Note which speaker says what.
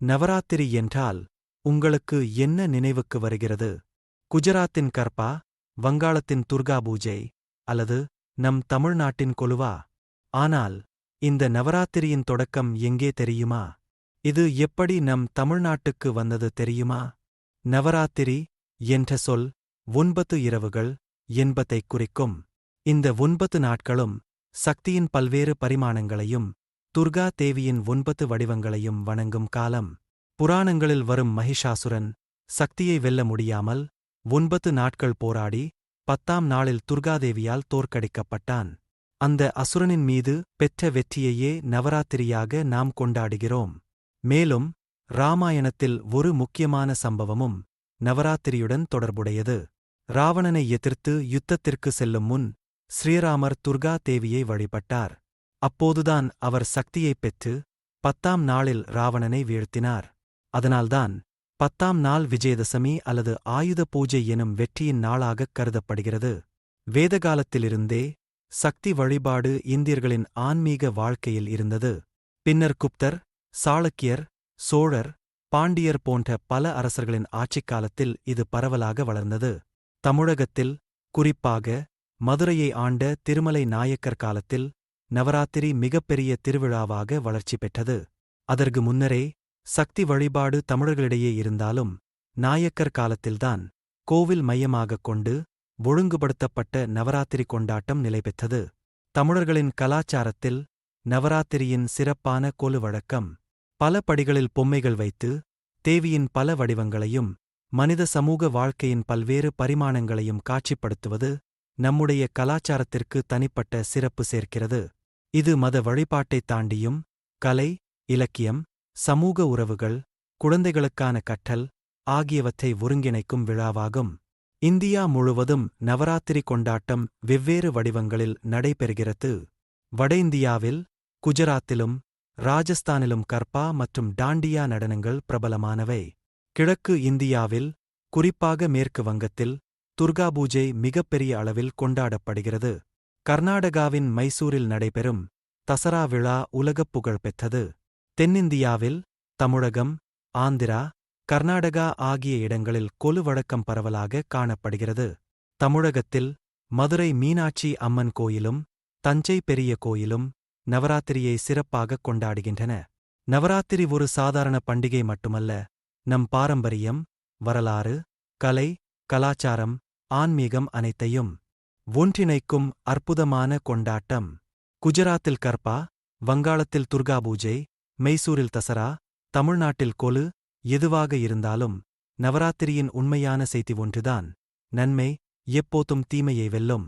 Speaker 1: நவராத்திரி என்றால் உங்களுக்கு என்ன நினைவுக்கு வருகிறது? குஜராத்தின் கர்பா வங்காளத்தின் துர்கா பூஜை அல்லது நம் தமிழ்நாட்டின் கொலுவா? ஆனால் இந்த நவராத்திரியின் தொடக்கம் எங்கே தெரியுமா? இது எப்படி நம் தமிழ்நாட்டுக்கு வந்தது தெரியுமா? நவராத்திரி என்ற சொல் ஒன்பது இரவுகள் என்பதைக் குறிக்கும். இந்த ஒன்பது நாட்களும் சக்தியின் பல்வேறு பரிமாணங்களையும் துர்கா தேவியின் ஒன்பது வடிவங்களையும் வணங்கும் காலம். புராணங்களில் வரும் மகிஷாசுரன் சக்தியை வெல்ல முடியாமல் ஒன்பது நாட்கள் போராடி பத்தாம் நாளில் துர்காதேவியால் தோற்கடிக்கப்பட்டான். அந்த அசுரனின் மீது பெற்ற வெற்றியையே நவராத்திரியாக நாம் கொண்டாடுகிறோம். மேலும் ராமாயணத்தில் ஒரு முக்கியமான சம்பவமும் நவராத்திரியுடன் தொடர்புடையது. ராவணனை எதிர்த்து யுத்தத்திற்கு செல்லும் முன் ஸ்ரீராமர் துர்கா தேவியை வழிபட்டார். அப்போதுதான் அவர் சக்தியைப் பெற்று பத்தாம் நாளில் ராவணனை வீழ்த்தினார். அதனால்தான் பத்தாம் நாள் விஜயதசமி அல்லது ஆயுத பூஜை எனும் வெற்றியின் நாளாகக் கருதப்படுகிறது. வேதகாலத்திலிருந்தே சக்தி வழிபாடு இந்தியர்களின் ஆன்மீக வாழ்க்கையில் இருந்தது. பின்னர் குப்தர் சாளுக்கியர் சோழர் பாண்டியர் போன்ற பல அரசர்களின் ஆட்சிக் காலத்தில் இது பரவலாக வளர்ந்தது. தமிழகத்தில் குறிப்பாக மதுரையை ஆண்ட திருமலை நாயக்கர் காலத்தில் நவராத்திரி மிகப்பெரிய திருவிழாவாக வளர்ச்சி பெற்றது. அதற்கு முன்னரே சக்தி வழிபாடு தமிழர்களிடையே இருந்தாலும் நாயக்கர் காலத்தில்தான் கோவில் மையமாகக் கொண்டு ஒழுங்குபடுத்தப்பட்ட நவராத்திரி கொண்டாட்டம் நிலைபெற்றது தமிழர்களின் கலாச்சாரத்தில் நவராத்திரியின் சிறப்பான கொலு வழக்கம் பல படிகளில் பொம்மைகள் வைத்து தேவியின் பல வடிவங்களையும் மனித சமூக வாழ்க்கையின் பல்வேறு பரிமாணங்களையும் காட்சிப்படுத்துவது நம்முடைய கலாச்சாரத்திற்கு தனிப்பட்ட சிறப்பு சேர்க்கிறது. இது மத வழிபாட்டைத் தாண்டியும் கலை இலக்கியம் சமூக உறவுகள் குழந்தைகளுக்கான கற்றல் ஆகியவற்றை ஒருங்கிணைக்கும் விழாவாகும். இந்தியா முழுவதும் நவராத்திரி கொண்டாட்டம் வெவ்வேறு வடிவங்களில் நடைபெறுகிறது. வட இந்தியாவில் குஜராத்திலும் ராஜஸ்தானிலும் கர்பா மற்றும் டாண்டியா நடனங்கள் பிரபலமானவை. கிழக்கு இந்தியாவில் குறிப்பாக மேற்கு வங்கத்தில் துர்கா பூஜை மிகப்பெரிய அளவில் கொண்டாடப்படுகிறது. கர்நாடகாவின் மைசூரில் நடைபெறும் தசரா விழா உலகப் புகழ் பெற்றது. தென்னிந்தியாவில் தமிழகம் ஆந்திரா கர்நாடகா ஆகிய இடங்களில் கொலு வழக்கம் பரவலாக காணப்படுகிறது. தமிழகத்தில் மதுரை மீனாட்சி அம்மன் கோயிலும் தஞ்சை பெரிய கோயிலும் நவராத்திரியை சிறப்பாகக் கொண்டாடுகின்றன. நவராத்திரி ஒரு சாதாரண பண்டிகை மட்டுமல்ல நம் பாரம்பரியம் வரலாறு கலை கலாச்சாரம் ஆன்மீகம் அனைத்தையும் ஒன்றிணைக்கும் அற்புதமான கொண்டாட்டம். குஜராத்தில் கர்பா வங்காளத்தில் துர்கா பூஜை மைசூரில் தசரா தமிழ்நாட்டில் கொலு எதுவாக இருந்தாலும் நவராத்திரியின் உண்மையான செய்தி ஒன்றுதான். நன்மை எப்போதும் தீமையை வெல்லும்.